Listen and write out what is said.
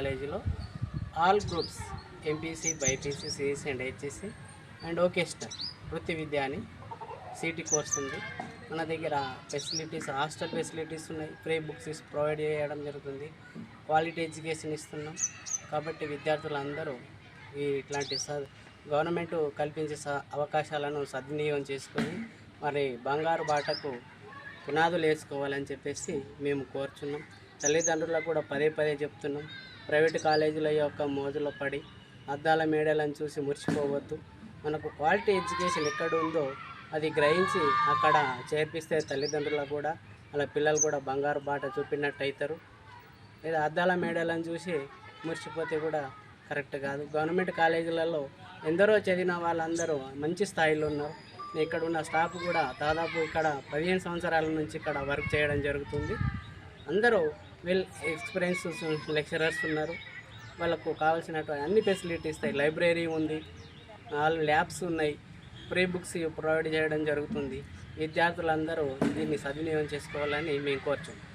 కాలేజీలో all groups MPC BiPC CSC and HSC and vocational వృత్తి విద్య అని సిటీ కోర్స్ ఉంది. మన దగ్గర ఫెసిలిటీస్ హాస్టల్ ఫెసిలిటీస్ ఉన్నాయి. ఫ్రీ బుక్స్ ప్రొవైడ్ చేయడం జరుగుతుంది. క్వాలిటీ ఎడ్యుకేషన్ ఇస్తున్నాం. కాబట్టి విద్యార్థులందరూ ఈ ఇట్లాంటి స గవర్నమెంట్ కల్పించే స అవకాశాలను సద్వినియోగం చేసుకొని మరి బంగారు బాటకు పునాదులు వేసుకోవాలని చెప్పేసి మేము కోరుచున్నాం. తల్లిదండ్రులకు కూడా పదే పదే చెప్తున్నాం. ప్రైవేట్ కాలేజీల యొక్క మోజులో పడి అద్దాల మేడలను చూసి మురిసిపోవద్దు. మనకు క్వాలిటీ ఎడ్యుకేషన్ ఎక్కడ ఉందో అది గ్రహించి అక్కడ చేర్పిస్తే తల్లిదండ్రులకు కూడా అలా పిల్లలు కూడా బంగారు బాట చూపినట్టు అవుతారు లేదా అద్దాల మేడలను చూసి మురిసిపోతే కూడా కరెక్ట్ కాదు. గవర్నమెంట్ కాలేజీలలో ఎందరో చదివిన వాళ్ళందరూ మంచి స్థాయిలో ఉన్నారు. ఇక్కడ ఉన్న స్టాఫ్ కూడా దాదాపు ఇక్కడ పదిహేను సంవత్సరాల నుంచి ఇక్కడ వర్క్ చేయడం జరుగుతుంది. అందరూ వెల్ ఎక్స్పీరియన్స్ లెక్చరర్స్ ఉన్నారు. వాళ్ళకు కావాల్సినటువంటి అన్ని ఫెసిలిటీస్ ఇస్తాయి లైబ్రరీ ఉంది. నాలుగు ల్యాబ్స్ ఉన్నాయి. ఫ్రీ బుక్స్ ప్రొవైడ్ చేయడం జరుగుతుంది. విద్యార్థులందరూ దీన్ని సద్వినియోగం చేసుకోవాలని మేము కోరుచున్నాం.